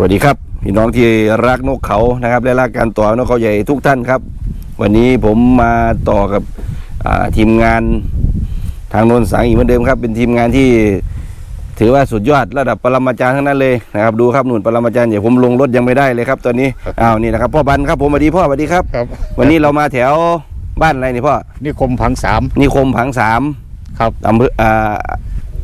วัสดีครับพี่น้องที่รักนกเขานะครับและรักการต่อนกเขาใหญ่ทุกท่านครับ วันนี้ผมมาต่อกับอ่าทีมงานทางโนนสังอีกเหมือนเดิมครับ เป็นทีมงานที่ถือว่าสุดยอดระดับปรมาจารย์ทั้งนั้นเลยนะครับดูครับหนุนปรมาจารย์เดี๋ยวผมลงรถยังไม่ได้เลยครับตอนนี้อ้าวนี่นะครับพ่อบันครับผมสวัสดีพ่อสวัสดีครับครับวันนี้เรามาแถวบ้านอะไรนี่พ่อนี่คมพังสามนิคมผังสามครับอำเภออ่า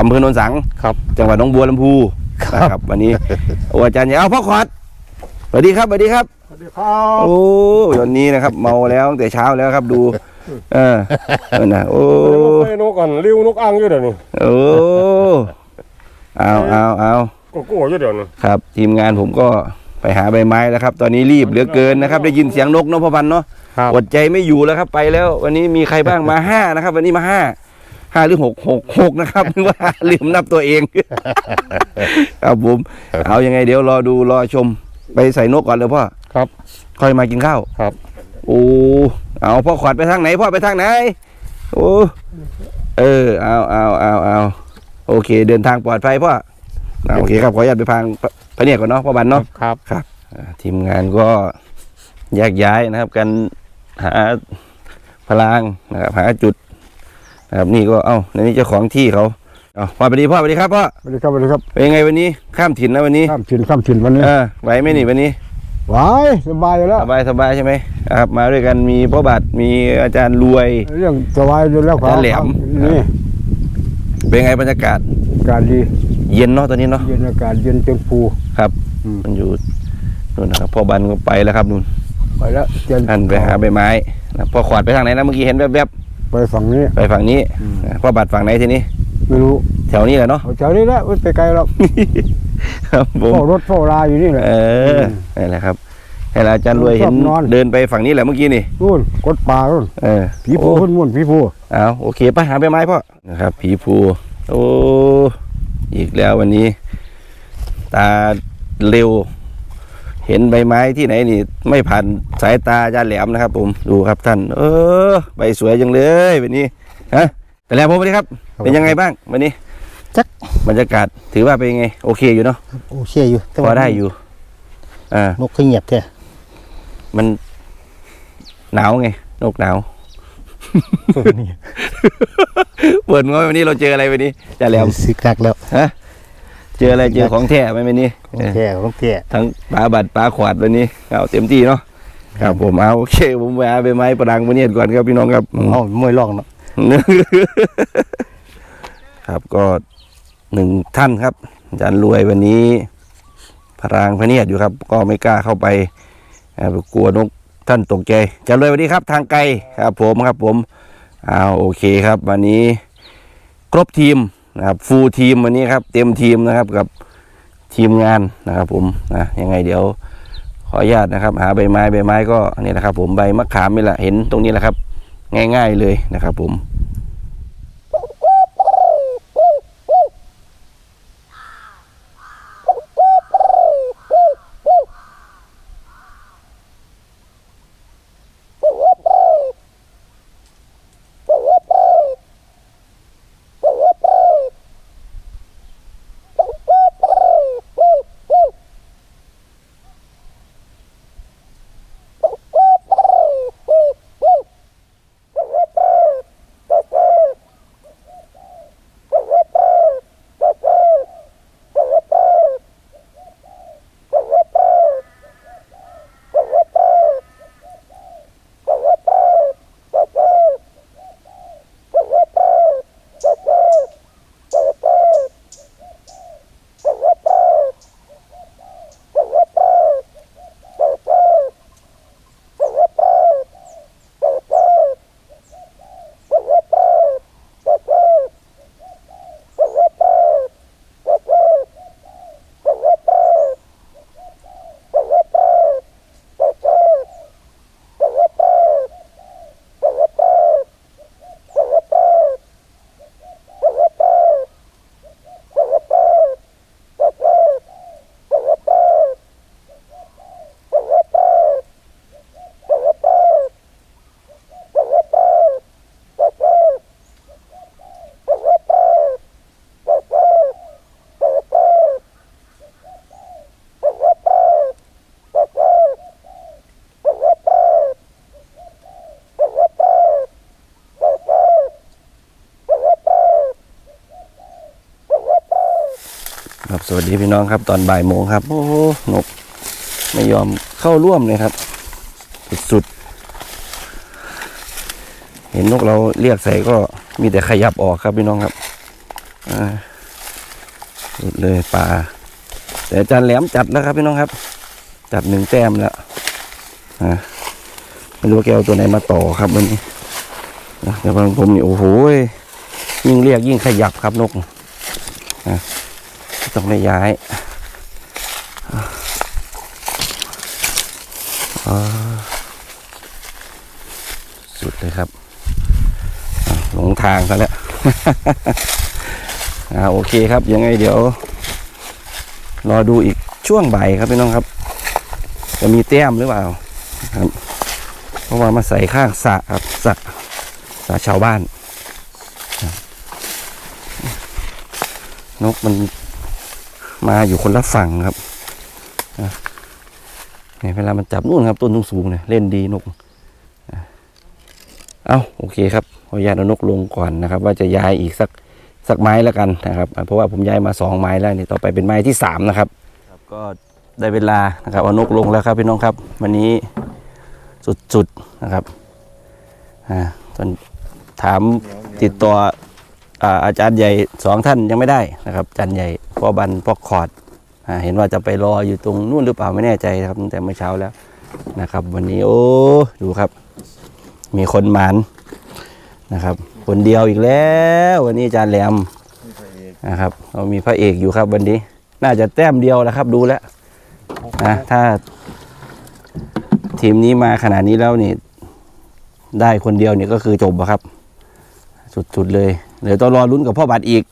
อำเภอโนนสังครับ จังหวัดหนองบัวลำพูครับ นะครับวันนี้โอ้อาจารย์ใหญ่เอาพ่อขอดสวัสดีครับสวัสดีครับ สวัสดีครับโอ้วันนี้นะครับ เมาแล้วตั้งแต่เช้าแล้วครับ ดูเออเออนะโอ้เคยนกอันริ้วนกอ่างอยู่เดี๋ยวนี้โอ้เอาเอาเอาก็กลัวอยู่เดี๋ยวนี้ครับ ทีมงานผมก็ไปหาใบไม้แล้วครับ ตอนนี้รีบเหลือเกินนะครับ ได้ยินเสียงนกเนพพ่อพันธุ์เนาะครับอดใจไม่อยู่แล้วครับ ไปแล้ว วันนี้มีใครบ้างมาห้านะครับ วันนี้มาห้า ห้าหรือหกหกหกนะครับหรือว่าลืมนับตัวเอง ครับผมเอายังไงเดี๋ยวรอดูรอชม ไปใส่นกก่อนเลยพ่อ ครับค่อยมากินข้าว ครับ โอ้ เอาพ่อขวัญไปทางไหนพ่อไปทางไหน โอ้ เออ เอาเอาเอาเอาโอเค เดินทางปลอดภัยพ่ออ่าโอเคครับ ขออนุญาตไปพังพระเนี่ยก่อนเนาะพ่อบันเนาะ ครับ อ่าทีมงานก็แยกย้ายนะครับกันหาพลังนะครับหาจุด นะครับนี่ก็เอ้าในนี้เจ้าของที่เขาเอาพ่อสวัสดีพ่อสวัสดีครับพ่อสวัสดีครับสวัสดีครับเป็นยังไงวันนี้ข้ามถิ่นนะวันนี้ข้ามถิ่นข้ามถิ่นวันนี้เออไหวไหมนี่วันนี้หวายสบายอยู่แล้วสบายสบายใช่ไหมครับมาด้วยกันมีพ่อบัตรมีอาจารย์รวย เรื่องสบายอยู่แล้วครับแล้วแหลมนี่เป็นไงบรรยากาศอากาศดี เย็นเนาะตอนนี้เนาะเย็นอากาศเย็นเต็มภูครับอืมมันอยู่นู่นนะครับพ่อบันก็ไปแล้วครับนู่นไปแล้วเย็นท่านไปหาใบไม้นะพ่อขวาดไปทางไหนนะเมื่อกี้เห็นแวบ ไปฝั่งนี้ๆไปฝั่งนี้อืมนะพ่อบัตรฝั่งไหนทีนี้ ไม่รู้แถวนี้แหละเนาะเอาแถวนี้แหละไม่ไปไกลหรอกครับผม เฝ้ารถเฝ้าราอยู่นี่แหละ เออมนี่นแหละครับ ให้อาจารย์รวยชอบเห็นนอน เดินไปฝั่งนี้แหละเมื่อกี้นี่ นู่นกดป่านู่นเออผีภูโอ้ขึ้นมุ่นผีภูเอาโอเคไปหาใบไม้พ่อนะครับ ผีภูโอ้อีกแล้ววันนี้ ตาเร็ว เห็นใบไม้ที่ไหนนี่ ไม่ผ่านสายตาอาจารย์แหลมนะครับ ผมดูครับท่าน เออ ใบสวยจังเลยวันนี้ฮะแต่แล้วผมสวัสดีครับ เป็นยังไงบ้างวันนี้จักบรรยากาศถือว่าเป็นยังไง โอเคอยู่เนาะโอเคอยู่แต่พว่าอได้อยู่อ่านกขึ้นเงียบแท้มันหนาวไงนกหนาว นี่เปิดง้อยวันนี้เราเจออะไรวันนี้อาจารย์แหลมสิกักแล้วฮะ เจออะไรเจอของแท้ไหมวันนี้ของแท้ของแท้ทั้งปลาบัดปลาขวาดวันนี้เอาเต็มที่เนาะครับผมเอาโอเคผมไปหาใบไม้ประดังวันนี้ก่อนครับพี่น้องครับเอ้ามวยร่องเนาะครับก็หนึ่งท่านครับอาจารย์รวยวันนี้พรางพระเนียดอยู่ครับ ก็ไม่กล้าเข้าไปอ่ากลัวนกท่านตกใจอาจารย์รวยวันนี้ครับ ทางไกลครับ ผมครับ ผมเอาโอเคครับ วันนี้ ครบทีม นะครับฟูลทีมวันนี้ครับ เต็มทีมนะครับกับทีมงานนะครับผมนะยังไงเดี๋ยวขออนุญาตนะครับ หาใบไม้ใบไม้ก็นี่นะครับ ผมใบมะขามนี่แหละเห็นตรงนี้แหละครับ ง่าย ๆเลยนะครับ ผม สวัสดีพี่น้องครับ ตอนบ่ายโมงครับ โอ้โหนกไม่ยอมเข้าร่วมเลยครับ สุดๆ เห็นนกเราเรียกใส่ก็มีแต่ขยับออกครับพี่น้องครับอ่าสุดเลยป่า แต่อาจารย์แหลมจัดแล้วครับพี่น้องครับ จัดหนึ่งแต้มแล้วไม่รู้แกเอาตัวไหนมาต่อครับวันนี้อะแต่บางผมนี่โอ้โหยิ่งเรียกยิ่งขยับครับนกอะ ต้องได้ย้ายสุดเลยครับ หลงทางซะแล้วอโอเคครับ ยังไงเดี๋ยว รอดูอีกช่วงบ่ายครับพี่น้องครับ จะมีแต้มหรือเปล่าครับเพราะว่ามาใส่ข้างสะครับสะสะชาวบ้านนกมัน มาอยู่คนละฝั่งครับเนี่ยเวลามันจับนู่นครับต้นสูงๆเนี่ยเล่นดีนกเอาโอเคครับขออนุญาตเอานกลงก่อนนะครับ ว่าจะย้ายอีกสักสักไม้แล้วกันนะครับ เพราะว่าผมย้ายมาสองไม้แล้วนี่ต่อไปเป็นไม้ที่สามนะครับก็ได้เวลานะครับเอานกลงแล้วครับพี่น้องครับ วันนี้สุดๆนะครับอ่าตอนถามติดต่ออ่าอาจารย์ใหญ่สองท่านยังไม่ได้นะครับอาจารย์ใหญ่ อบันพอคอร์ดเห็นว่าจะไปรออยู่ตรงนู่นหรือเปล่าไม่แน่ใจครับตั้งแต่เมื่อเช้าแล้วนะครับ วันนี้โอ้ดูครับ มีคนหมานนะครับคนเดียวอีกแล้ว วันนี้อาจารย์แหลมนะครับเรามีพระเอกอยู่ครับวันนี้ น่าจะแต้มเดียวแล้วครับ ดูแล้วนะถ้า ทีมนี้มาขนาดนี้แล้วนี่ ได้คนเดียวนี่ก็คือจบครับ สุดๆเลยเดี๋ยวต้องรอลุ้นกับพ่อบัตรอีก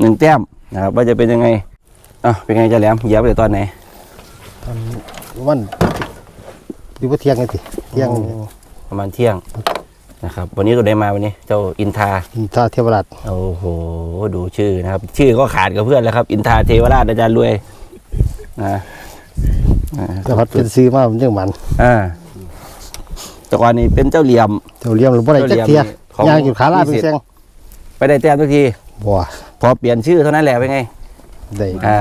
หนึ่งแต้ม นะครับว่าจะเป็นยังไงอะเป็นไงอาจารย์แหลมเหยียบไปตอนไหนตอนวันอยู่ว่าเที่ยงไงสิเที่ยงประมาณเที่ยงนะครับวันนี้ตัวได้มาวันนี้เจ้าอินทาอินทราเทวราชโอ้โหดูชื่อนะครับ ชื่อก็ขาดกับเพื่อนแล้วครับ อินทาเทวราชอาจารย์รวยนะอ่าแต่พัดเป็นซื้อมามันยังมันอ่าแต่ก่อนนี้เป็นเจ้าเหลี่ยมเจ้าเลี้ยมหรือบ่ได้จักเที่ยของย่างอยู่ขาลาดเป็นเสียงไปได้แต้มทุกทีบ่พ อเปลี่ยนชื่อเท่านั้นแหละเป็นไงได้อ่า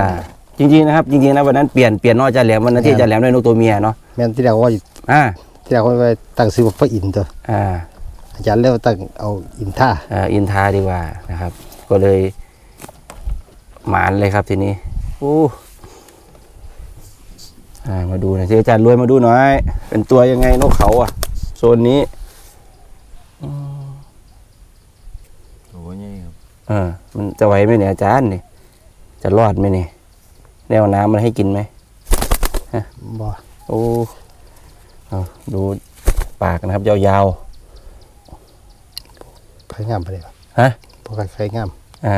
จริงๆนะครับจริงๆนะวันนั้นเปลี่ยนเปลี่ยนนอกอาจารย์แหลมวันนั้นที่อาจารย์แหลมได้นกตัวเมียเนาะแม่นที่แรกว่าอ่าที่แรกว่าไปตั้งซื้อว่าพระอินทร์ตัวอ่าอาจารย์เรียกว่าตั้งเอาอินท่าอ่าอินทาดีกว่านะครับ ก็เลยหมานเลยครับทีนี้อู้อ่ามาดูหน่อยสิอาจารย์รวยมาดูหน่อย เป็นตัวยังไงนกเขาอะโซนนี้ โอ้ยครับ เออมันจะไหวไหมเนี่ยอาจารย์นี่จะรอดไหมเนี่ยแนวน้ำมันให้กินไหมบ่โอ้เอาดูปากนะครับ ยาวไข่งามไปเลยๆฮะพวกไข่งามอ่า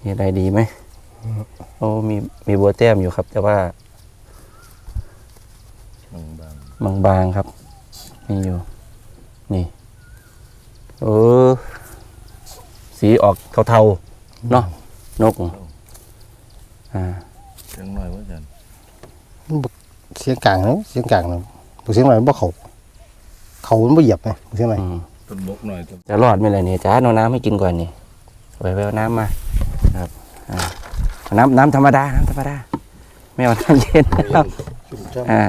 มีอะไรดีไหมโอ้มีมีบัวแต้มอยู่ครับ แต่ว่าบางบางๆครับ มีอยู่ นี่ เออ สีออกเทาๆเนาะนกอ่าๆเสียงหน่อยว่าจันเสียงกลางเนาะเสียงกลางเนาะบ่เสียงหน่อยบ่เขาเขามันบ่เหยียบไงบ่เสียงหน่อยอืมต้นบกหน่อยต้นจะรอดไหมล่ะเนี่ยจ้าเอาน้ำให้กินก่อนนี่ไปไปเอาน้ำมาครับอ่าเอาน้ำน้ำธรรมดาน้ำธรรมดาไม่เอาน้ำเย็นนะครับอ่า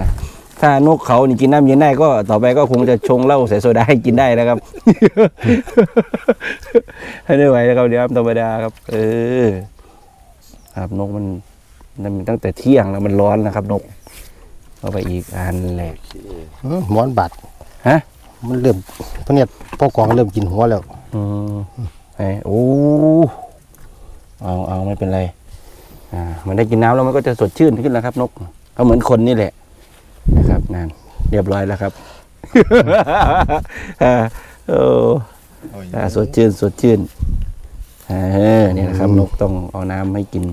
ถ้านกเขานี่กินน้ำเย็นได้ก็ต่อไปก็คงจะชงเหล้าใส่โซดาให้กินได้นะครับ ให้ไม่ไหวนะครับเดี๋ยวน้ำธรรมดาครับ เออ ครับนกมันมันตั้งแต่เที่ยงแล้วมันร้อนนะครับ นกเอาไปอีกอันแหละอืมหมอนบาดฮะมันเริ่มพะเนียดพ่อกองเริ่มกินหัวแล้ว อืมไอ้โอ้เอาเอาไม่เป็นไร อ่า มันได้กินน้ำแล้วมันก็จะสดชื่นขึ้นแล้วครับ นกก็เหมือนคนนี่แหละ นะครับนั่นเรียบร้อยแล้วครับอ่าโอ้โอ้ยอ่าสดชื่นสดชื่นเออเนี่ยนะครับ นกต้องเอาน้ำให้กิน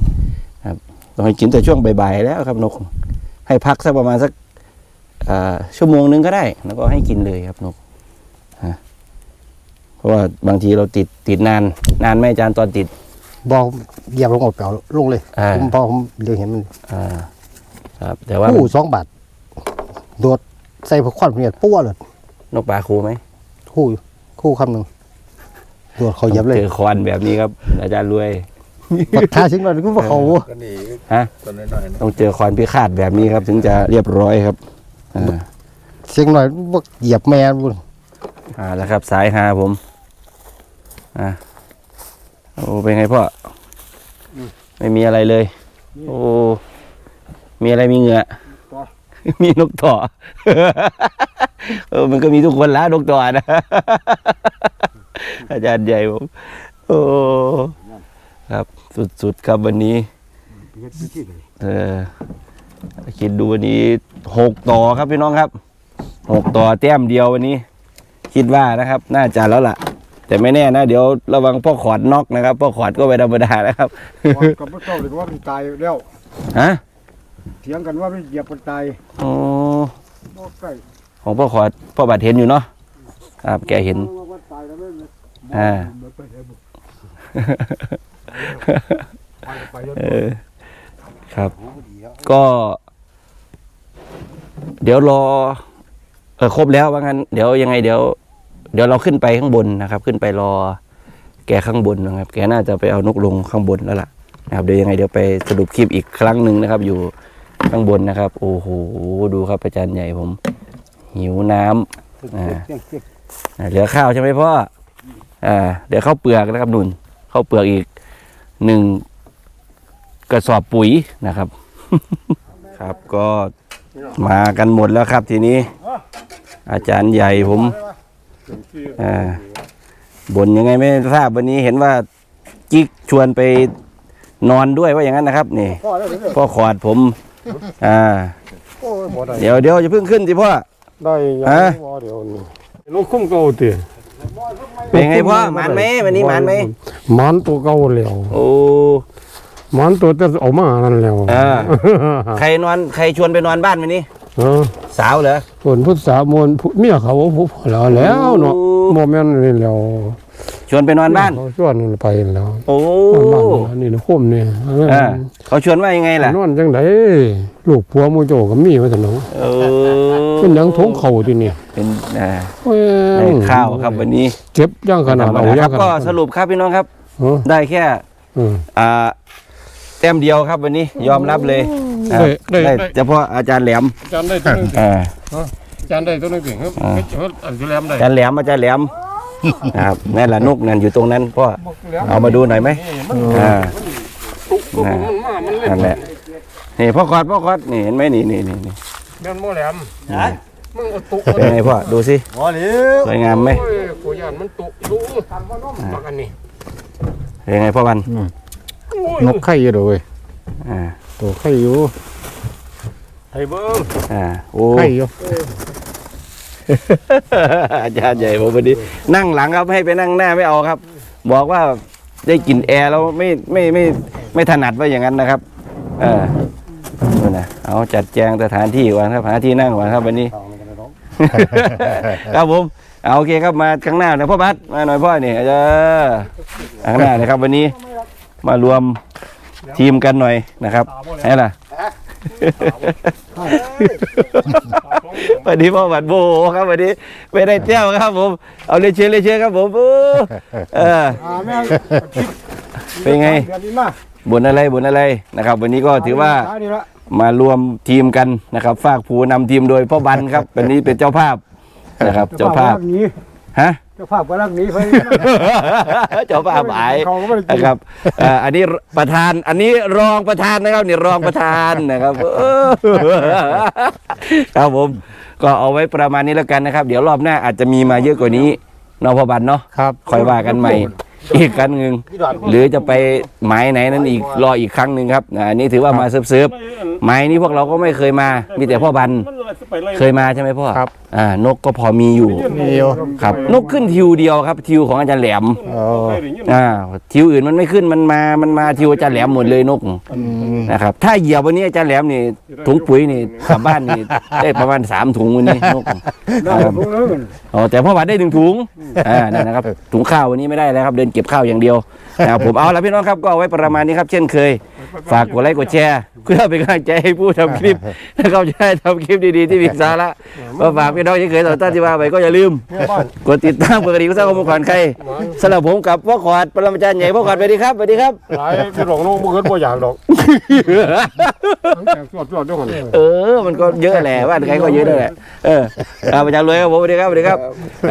ครับ ต้องให้กินแต่ช่วงบ่ายๆแล้วครับนก ให้พักสักประมาณสักอ่าชั่วโมงนึงก็ได้ แล้วก็ให้กินเลยครับนกฮะเพราะว่าบางทีเราติดติดนาน นานไหมอาจารย์ตอนติดบ่เหยียบลงเอาเปล่าลงเลยอ่าผมพอผมเดี๋ยวเห็นมันอ่าครับ แต่ว่าคู่สองบาท โดดใส่พวกควันพะเนียดปั้วเลยนกปลาคูไหมคู่อยู่คู่คำหนึงโดดเขาเหยียบเลยเจอควันแบบนี้ครับ อาจารย์รวยบักขาเสียงหน่อยก็บ่เขาก็นี่ฮะตัวน้อยๆนะต้องเจอควานพิฆาตแบบนี้ครับ ถึงจะเรียบร้อยครับอ่าเสียงหน่อยบ่เหยียบแม่บุญอ่าแล้วครับ สายหาผมอ่าโอ้เป็นไงพ่ออไม่มีอะไรเลย โอ้มีอะไรมีเหงื่อ มีนกต่อเออมันก็มีทุกคนละนกต่อนะอาจารย์ใหญ่ผมโอ้ครับสุดๆครับวันนี้เออคิดดูวันนี้หกต่อครับพี่น้องครับหกต่อแต้มเดียววันนี้ คิดว่านะครับ น่าจะแล้วล่ะ แต่ไม่แน่นะ เดี๋ยวระวังพ่อขอดน็อกนะครับพ่อขอดก็ไปธรรมดานะครับกับพระเจ้าเลยว่ามันตายแล้วฮะ เถียงกันว่ามันเหยียบมันตายโอ้บ่ใกล้ของพ่อขอดพ่อบาดเห็นอยู่เนาะครับแกเห็น ว่ามันตายแล้วไม่เลยอ่า บ่ไปไหนบ่ไปไปแล้วเออครับก็ เดี๋ยวรอ เออครบแล้วว่างั้น เดี๋ยวยังไงเดี๋ยว เดี๋ยวเราขึ้นไปข้างบนนะครับ ขึ้นไปรอ แกข้างบนนะครับ แกน่าจะไปเอานกลงข้างบนแล้วล่ะนะครับเดี๋ยวยังไงเดี๋ยวไปสรุปคลิปอีกครั้งหนึ่งนะครับ อยู่ ข้างบนนะครับ โอ้โหดูครับอาจารย์ใหญ่ผม หิวน้ำอ่าอ่าเหลือข้าวใช่ไหมพ่ออ่าเดี๋ยวข้าวเปลือกนะครับนุ่นข้าวเปลือกอีกหนึ่งกระสอบปุ๋ยนะครับ ครับก็มากันหมดแล้วครับทีนี้ อาจารย์ใหญ่ผมอ่าบ่นยังไงไม่ทราบวันนี้เห็นว่ากิ๊กชวนไปนอนด้วยว่าอย่างนั้นนะครับ นี่พ่อแล้วเด้อพ่อขอดผม อ่า โอ้ยบ่ได้เดี๋ยวเดี๋ยวจะเพิ่งขึ้นสิพ่อ ได้ยังฮะ บ่เดี๋ยวนี้ลูกคุ้มเก่าติเป็นไงพ่อหมานไหมวันนี้หมานไหมหมันตัวเก่าแล้วโอ้หมันตัวจะออกมานั่นแล้วอ่าใครนอนใครชวนไปนอนบ้านวันนี้ เออสาวเหรอ ส่วนพุทธสามนผู้เมียเขาว่าผู้พอแล้วแล้วเนาะโอ้บ่แม่นนี่แล้ว ชวนไปนอนบ้าน เขาชวนไปแล้วโอ้บ้านบ้านนี่นะโคมนี่อ่าเขาชวนว่ายังไงล่ะนอนจังไดลูกผัวหมู่โจก็มีว่าซั่นเนาะเออเป็นหยังทงเข่าที่นี่เป็นอ่าโอ้ยได้ข้าวครับวันนี้เจ็บย่างขนาดธรรมเอาดาคย่ารังบขนาดก็สรุปครับพี่น้องครับเออได้แค่เอออ่าแต้มเดียวครับวันนี้ยอมรับเลยครับได้ได้ได้เฉพาะอาจารย์แหลมจานได้ตัวนึงอ่าจานได้ตัวนึงครับอ่าเฮ็ดอันที่แลมได้อาจารย์แหลมอาจารย์แหลม นะครับนั่นแหละนกนั่นอยู่ตรงนั้นพ่อเอามาดูหน่อยไหมอ่ามันมามันเล่นนั่นแหละนี่พ่อคอดพ่อคอดนี่เห็นไหมนี่นี่นี่นี่แม่นบ่แหลมมึงเอาตุเป็นไงพ่อดูสิอ๋อนี่สวยงามไหมโอ้ยกูย่านมันตุดูบักอันนี้เป็นไงพ่อวันนกไข่อยู่เด้อเว้ยอ่าตัวไข่อยู่ไข่เบิ่งอ่าโอ้ไข่อยู่ อาจารย์ใหญ่ผมวันนี้นั่งหลังครับให้ไปนั่งหน้าไม่เอาครับ บอกว่าได้กลิ่นแอร์แล้วไม่ไม่ไม่ไม่ถนัดว่าอย่างนั้นนะครับ เออนู่นนะเอาจัดแจงสถานที่ก่อนครับหาที่นั่งก่อนครับวันนี้ ครับผมเอาโอเคครับมาข้างหน้าน่อยพ่อบัสมาหน่อยพ่อนี่เออข้างหน้าเลยครับวันนี้มารวมทีมกันหน่อยนะครับไหนล่ะ วันนี้พ่อบัตรโบครับวันนี้ไม่ได้เจ้าครับ ผม เอาเลยเชียร์เลยเชียร์ครับผมเออเอออ่าแม่เป็นไงเดือนนี้มาบนอะไรบนอะไรนะครับ วันนี้ก็ถือว่านี่ละมารวมทีมกันนะครับ ฝากผูนำทีมโดยพ่อบันครับวันนี้เป็นเจ้าภาพนะครับ เจ้าภาพกำลังหนี้ฮะเจ้าภาพกำลังหนี้ไปเจ้าภาพหายเขาก็ไม่ได้กินนะครับเอ่ออันนี้ประธานอันนี้รองประธานนะครับนี่รองประธานนะครับเออครับผมก็เอาไว้ประมาณนี้แล้วกันนะครับ เดี๋ยวรอบหน้าอาจจะมีมาเยอะกว่านี้เนอพอบันเนาะครับค่อยว่ากันใหม่อีกครั้งหนึ่งหรือจะไปหมายไหนนั้นอีกรออีกครั้งหนึ่งครับอ่าอันนี้ถือว่ามาเซิร์ฟๆหมายนี้พวกเราก็ไม่เคยมา มีแต่พ่อบันเคยมาใช่ไหมพ่อครับอ่านกก็พอมีอยู่มีอยู่ครับ นกขึ้นทิวเดียวครับ ทิวของอาจารย์แหลมเอออ่าทิวอื่นมันไม่ขึ้นมันมามันมาทิวอาจารย์แหลมหมดเลยนกอืมนะครับ ถ้าเหยียบวันนี้อาจารย์แหลมนี่ถุงปุ๋ยนี่กลับบ้านนี่ได้ประมาณสามถุงวันนี้นกได้พวกนั้นอ๋อแต่พ่อบัตรได้หนึ่งถุงอ่านั่นนะครับถุงข้าววันนี้ไม่ได้แล้วครับ เดินเก็บข้าวอย่างเดียวนะครับผมเอาละพี่น้องครับก็เอาไว้ประมาณนี้ครับ เช่นเคย ฝากกดไลค์กดแชร์เพื่อเป็นกำลังใจให้ผู้ทำคลิปนะครับจะได้ทำคลิปดีๆที่มีสาระก็ฝากพี่น้องที่เคยต่อต้านที่ว่าไปก็อย่าลืมเนี่ยบ้านกดติดตามเพื่อกระดิ่งสร้างความขวัญใครสำหรับผมกับพ่อขวดปรมาจารย์ใหญ่พ่อขวดสวัสดีครับสวัสดีครับหลายพี่หลงน้องบ่เกิดบ่อยากดอกทั้งแต่สวดสวดด้วยกันเออ มันก็เยอะแหละบ้านใครก็เยอะนั่นแหละเอออาประจารย์รวยครับผมสวัสดีครับสวัสดีครับ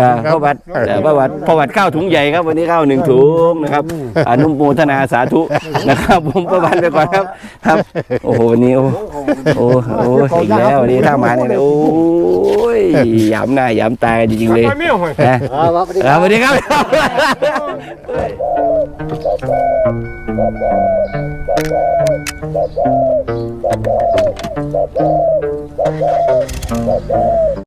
อ่าพ่อบัตรอ่าพ่อบัตรพ่อบัตรข้าวถุงใหญ่ครับวันนี้ข้าวหนึ่งถุงนะครับอนุโมทนาสาธุนะครับผมพ่อบัตรไปก่อนครับ ครับ โอ้โหวันนี้โอ้โอ้โอ้อีกแล้ววันนี้ถ้ามาเนี่ยโอ้ยหยามหน้าหยามตากันจริงๆเลยไปเมียห่วยนะอ่าว่าบ่ได้อ่าสวัสดีครับ Thank